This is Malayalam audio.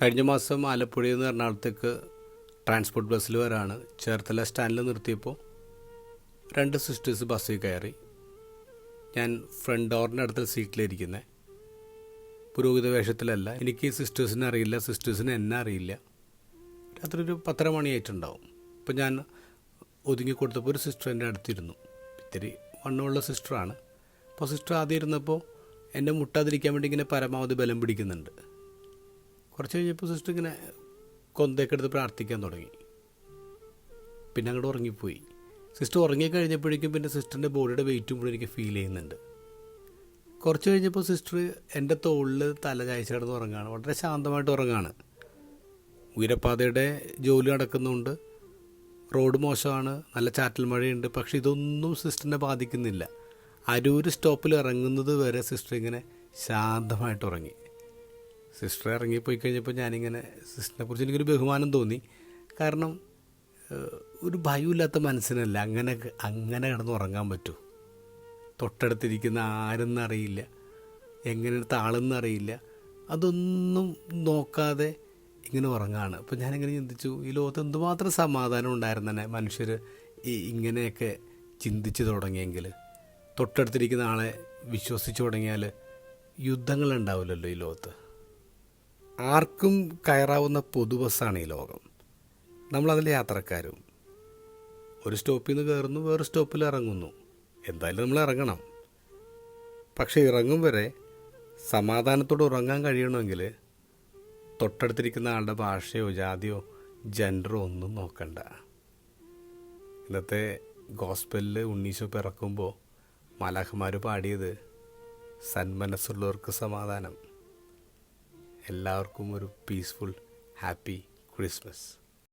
കഴിഞ്ഞ മാസം ആലപ്പുഴയിൽ നിന്ന് എറണാകുളത്തേക്ക് ട്രാൻസ്പോർട്ട് ബസ്സിൽ വരാണ് ചേർത്തല സ്റ്റാൻഡിൽ നിർത്തിയപ്പോൾ രണ്ട് സിസ്റ്റേഴ്സ് ബസ്സിൽ കയറി. ഞാൻ ഫ്രണ്ട് ഡോറിന്റെ അടുത്ത സീറ്റിലിരിക്കുന്നത് പുരോഹിത വേഷത്തിലല്ല. എനിക്ക് സിസ്റ്റേഴ്സിനെ അറിയില്ല. സിസ്റ്റേഴ്സിനെ എന്നെ അറിയില്ല. രാത്രി ഒരു പത്തര മണിയായിട്ടുണ്ടാവും. അപ്പോൾ ഞാൻ ഒതുങ്ങി കൊടുത്തപ്പോൾ ഒരു സിസ്റ്റർ എന്റെ അടുത്തിരുന്നു. ഇത്തിരി വണ്ണമുള്ള സിസ്റ്ററാണ് അപ്പോൾ സിസ്റ്റർ ആദ്യം ഇരുന്നപ്പോൾ എന്നെ മുട്ടാതിരിക്കാൻ വേണ്ടി ഇങ്ങനെ പരമാവധി ബലം പിടിക്കുന്നുണ്ട്. കുറച്ച് കഴിഞ്ഞപ്പോൾ സിസ്റ്റർ ഇങ്ങനെ കൊന്തയൊക്കെ എടുത്ത് പ്രാർത്ഥിക്കാൻ തുടങ്ങി. പിന്നെ അങ്ങോട്ട് ഉറങ്ങിപ്പോയി. സിസ്റ്റർ ഉറങ്ങിക്കഴിഞ്ഞപ്പോഴേക്കും പിന്നെ സിസ്റ്ററിന്റെ ബോഡിയുടെ വെയിറ്റും കൂടെ എനിക്ക് ഫീൽ ചെയ്യുന്നുണ്ട്. കുറച്ച് കഴിഞ്ഞപ്പോൾ സിസ്റ്റർ എന്റെ തോളിൽ തല ചായച്ച് കിടന്ന് ഉറങ്ങുകയാണ് വളരെ ശാന്തമായിട്ട് ഉറങ്ങുകയാണ് ഉയരപ്പാതയുടെ ജോലി നടക്കുന്നുണ്ട്. റോഡ് മോശമാണ്. നല്ല ചാറ്റൽ മഴയുണ്ട്. പക്ഷേ ഇതൊന്നും സിസ്റ്ററിനെ ബാധിക്കുന്നില്ല. അരൂര് സ്റ്റോപ്പിൽ ഇറങ്ങുന്നത് വരെ സിസ്റ്റർ ഇങ്ങനെ ശാന്തമായിട്ട് ഉറങ്ങി. സിസ്റ്റർ ഇറങ്ങിപ്പോയി കഴിഞ്ഞപ്പോൾ ഞാനിങ്ങനെ സിസ്റ്ററിനെ കുറിച്ച് എനിക്കൊരു ബഹുമാനം തോന്നി. കാരണം ഒരു ഭയമില്ലാത്ത മനസ്സിനല്ല അങ്ങനെ അങ്ങനെ കിടന്ന് ഉറങ്ങാൻ പറ്റൂ. തൊട്ടടുത്തിരിക്കുന്ന ആരെന്നറിയില്ല എങ്ങനെടുത്ത താളെന്നറിയില്ല അതൊന്നും നോക്കാതെ ഇങ്ങനെ ഉറങ്ങാണ്. അപ്പോൾ ഞാനിങ്ങനെ ചിന്തിച്ചു ഈ ലോകത്ത് എന്തുമാത്രം സമാധാനം ഉണ്ടായിരുന്നെ മനുഷ്യർ ഈ ഇങ്ങനെയൊക്കെ ചിന്തിച്ചു തുടങ്ങിയെങ്കിൽ. തൊട്ടടുത്തിരിക്കുന്ന ആളെ വിശ്വസിച്ചു തുടങ്ങിയാൽ യുദ്ധങ്ങൾ ഉണ്ടാവില്ലല്ലോ ഈ ലോകത്ത്. ആർക്കും കയറാവുന്ന പൊതുബസ്സാണ് ഈ ലോകം. നമ്മളതിലെ യാത്രക്കാരും ഒരു സ്റ്റോപ്പിൽ നിന്ന് കയറുന്നു വേറെ സ്റ്റോപ്പിൽ ഇറങ്ങുന്നു. എന്തായാലും നമ്മൾ ഇറങ്ങണം. പക്ഷേ ഇറങ്ങും വരെ സമാധാനത്തോടെ ഉറങ്ങാൻ കഴിയണമെങ്കിൽ തൊട്ടടുത്തിരിക്കുന്ന ആളുടെ ഭാഷയോ ജാതിയോ ജെൻഡറോ ഒന്നും നോക്കണ്ട. ഇന്നത്തെ ഗോസ്പെല്ലിൽ ഉണ്ണീശോ പിറക്കുമ്പോൾ മലാഖമാർ പാടിയത് സന്മനസ്സുള്ളവർക്ക് സമാധാനം. എല്ലാവർക്കും ഒരു പീസ്ഫുൾ ഹാപ്പി ക്രിസ്മസ്